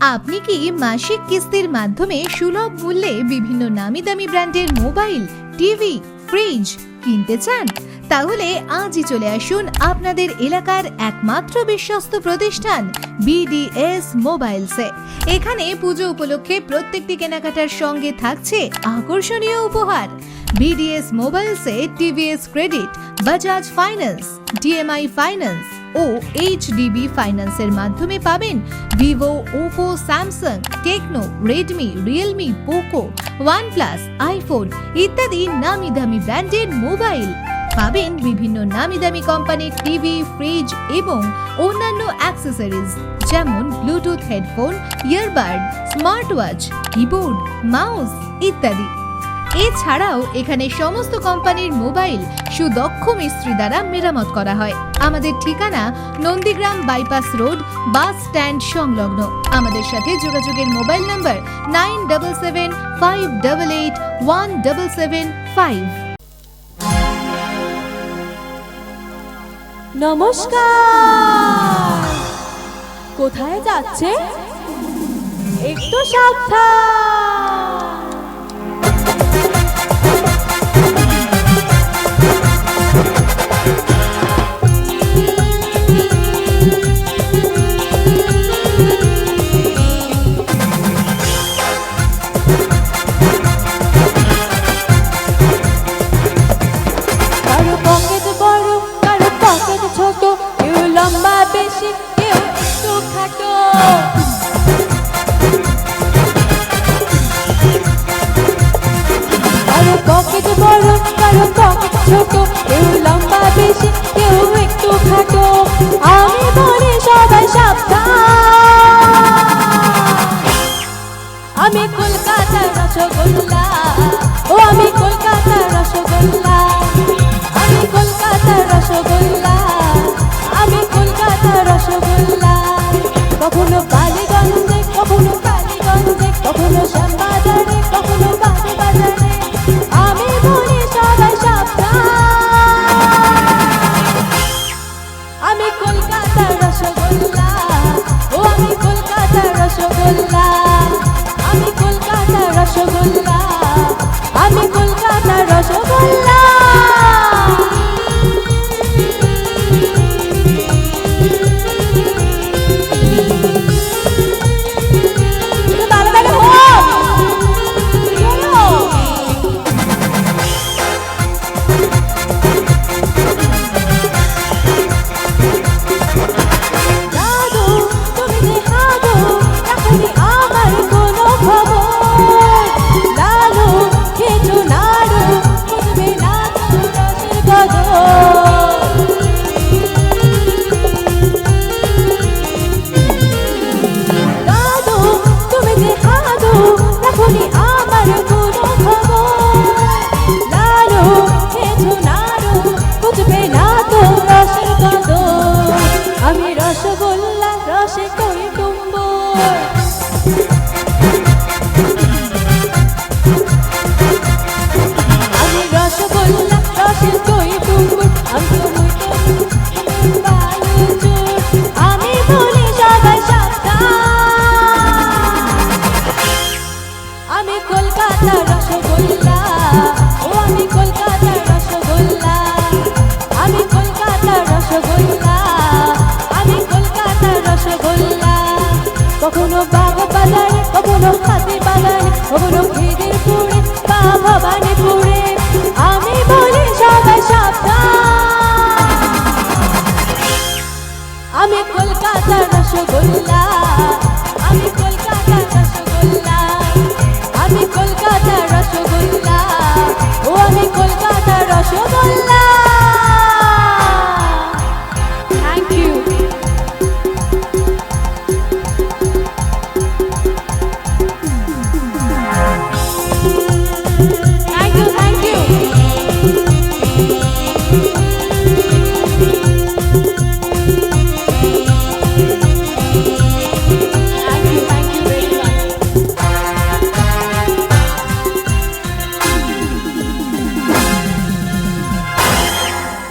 আপনি কি মাসিক কিস্তির মাধ্যমে সুলভ মূল্যে বিভিন্ন নামি দামি ব্র্যান্ডের মোবাইল, টিভি, ফ্রিজ কিনতে চান? তাহলে আজই চলে আসুন আপনাদের এলাকার একমাত্র বিশ্বস্ত প্রতিষ্ঠান বিডিএস মোবাইলসে এখানে পুজো উপলক্ষে প্রত্যেকটি কেনাকাটার সঙ্গে থাকছে আকর্ষণীয় উপহার। BDS মোবাইলসে TVS credit Bajaj finance DMI finance ও এইচডিবি ফাইন্যান্সের মাধ্যমে পাবেন Vivo Oppo Samsung Tecno Redmi Realme Poco OnePlus iPhone ইত্যাদি নামি দামি ব্র্যান্ডের মোবাইল। পাবেন বিভিন্ন নামি দামি কোম্পানির টিভি, ফ্রিজ এবং অন্যান্য অ্যাক্সেসরিজ, যেমন Bluetooth headphone earbud smart watch keyboard mouse ইত্যাদি। এছাড়াও এখানে সমস্ত কোম্পানির মোবাইল সুদক্ষ মিস্ত্রি দ্বারা মেরামত করা হয়। আমাদের ঠিকানা Nandigram bypass road, bus stand সংলগ্ন। আমাদের সাথে যোগাযোগের mobile number nine double seven five double eight one double seven five. নমস্কার। কোথায় যাচ্ছে? একটু সাবধান। লম্বা বেশি, কেউ একটু খাটো। কারও পকেট বড়, কারও পকেট ছোট, কেউ লম্বা বেশি, কেউ একটু খাটো। আমি বলি সবাই সাবধান। আমি কলকাতার রসগোল্লা, ও আমি কলকাতার রসগোল্লা। আমি কলকাতার রসগোল্লা। কখনো বালিগঞ্জে, কখনো কালীগঞ্জে কখনো শ্যামবাজারে, কখনো বাজে বাজারে আমি বলি সবাই সাবধান। আমি কলকাতার রসগোল্লা, ও আমি কলকাতার রসগোল্লা। আমি কলকাতার রসগোল্লা, আমি কলকাতার রসগোল্লা। কখনো বাবা বাজারে কখনো হাতি বাগানে কখনো খিদিরপুরে বা ভবানীপুরে আমি